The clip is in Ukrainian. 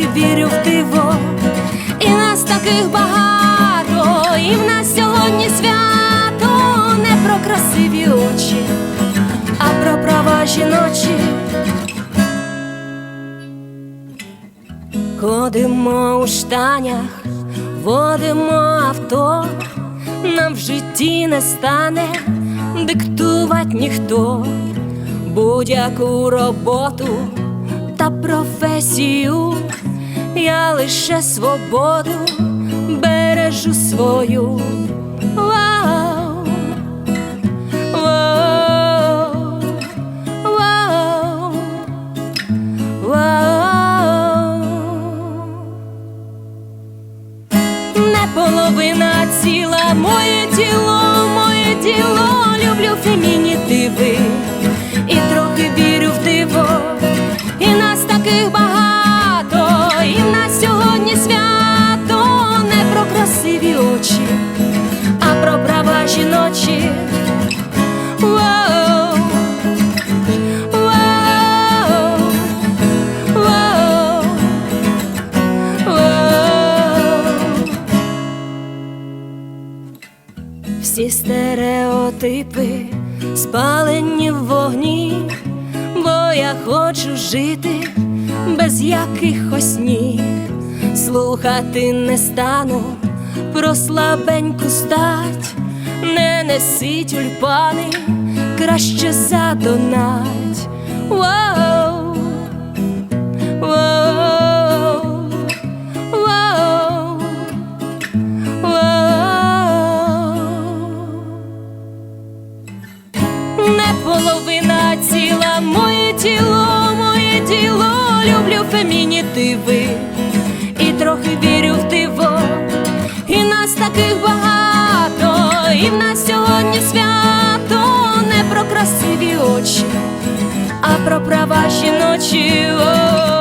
і вірю в диво. І нас таких багато, і в нас сьогодні свято не про красиві очі, а про права жіночі. Ходимо у штанях, водимо авто, нам в житті не стане диктувати ніхто будь-яку роботу та професію, я лише свободу бережу свою. Вау, вау, вау, вау. Не половина ціла, моє тіло, моє діло, люблю очі, а про права жіночі. Всі стереотипи спалені в вогні, бо я хочу жити без якихось ні, слухати не стану про слабеньку стать, не неси тюльпани, краще задонать. Воу, воу, воу. Не половина ціла, моє тіло, моє діло, люблю фемінітиви і трохи таких багато, і в нас сьогодні свято не про красиві очі, а про права жіночі. О,